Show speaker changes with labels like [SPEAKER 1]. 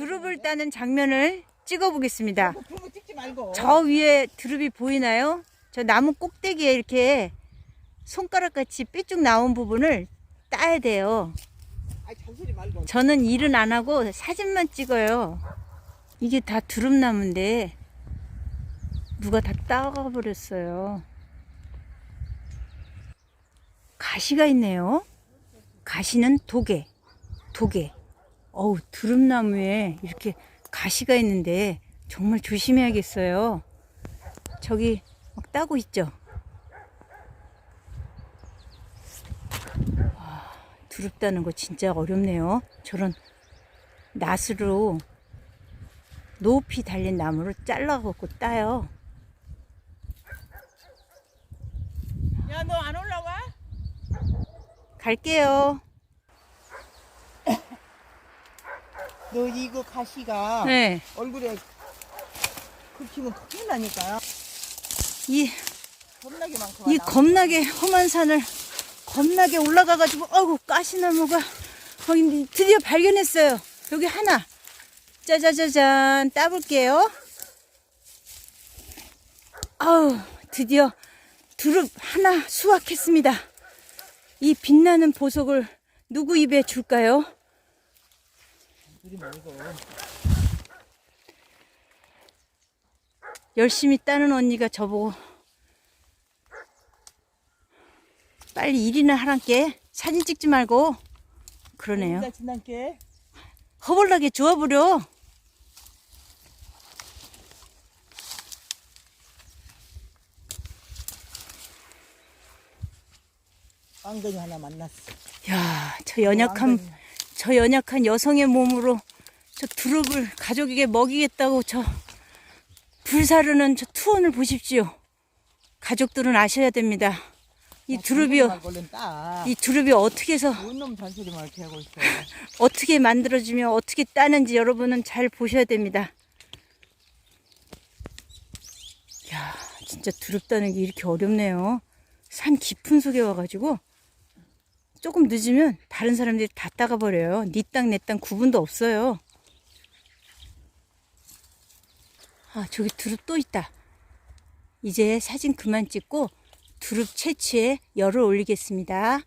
[SPEAKER 1] 두릅을 따는 장면을 찍어 보겠습니다.
[SPEAKER 2] 그런 거 찍지 말고.
[SPEAKER 1] 저 위에 두릅이 보이나요? 저 나무 꼭대기에 이렇게 손가락 같이 삐쭉 나온 부분을 따야 돼요.
[SPEAKER 2] 아이 잔소리 말고.
[SPEAKER 1] 저는 일은 안 하고 사진만 찍어요. 이게 다 두릅나무인데 누가 다 따가 버렸어요. 가시가 있네요. 가시는 도개, 도개. 어우 두릅나무에 이렇게 가시가 있는데 정말 조심해야겠어요. 저기 막 따고 있죠. 와, 두릅 따는 거 진짜 어렵네요. 저런 낫으로 높이 달린 나무를 잘라갖고 따요.
[SPEAKER 2] 야 너 안 올라와?
[SPEAKER 1] 갈게요.
[SPEAKER 2] 너 이거 가시가
[SPEAKER 1] 네.
[SPEAKER 2] 얼굴에 긁히면 큰일 나니까.
[SPEAKER 1] 이,
[SPEAKER 2] 겁나게 많고.
[SPEAKER 1] 이 겁나게 험한 산을 겁나게 올라가가지고, 어우, 가시나무가, 어, 이 드디어 발견했어요. 여기 하나. 짜자자잔, 따볼게요. 아우, 드디어 두릅 하나 수확했습니다. 이 빛나는 보석을 누구 입에 줄까요?
[SPEAKER 2] 우리 말고.
[SPEAKER 1] 열심히 따는 언니가 저보고 빨리 일이나 하란께 사진 찍지 말고 그러네요. 허벌나게 주워버려.
[SPEAKER 2] 빵덩이 하나 만났어.
[SPEAKER 1] 야, 저
[SPEAKER 2] 빵덩이.
[SPEAKER 1] 저 연약한 여성의 몸으로 저 두릅을 가족에게 먹이겠다고 저 불사르는 저 투혼을 보십시오. 가족들은 아셔야 됩니다. 이 두릅이요,
[SPEAKER 2] 얼른 따.
[SPEAKER 1] 이 두릅이 어떻게 해서. 어떻게 만들어지며 어떻게 따는지 여러분은 잘 보셔야 됩니다. 야, 진짜 두릅 따는 게 이렇게 어렵네요. 산 깊은 속에 와가지고 조금 늦으면 다른 사람들이 다 따가 버려요. 니 땅 내 땅 구분도 없어요. 아, 저기 두릅 또 있다. 이제 사진 그만 찍고 두릅 채취에 열을 올리겠습니다.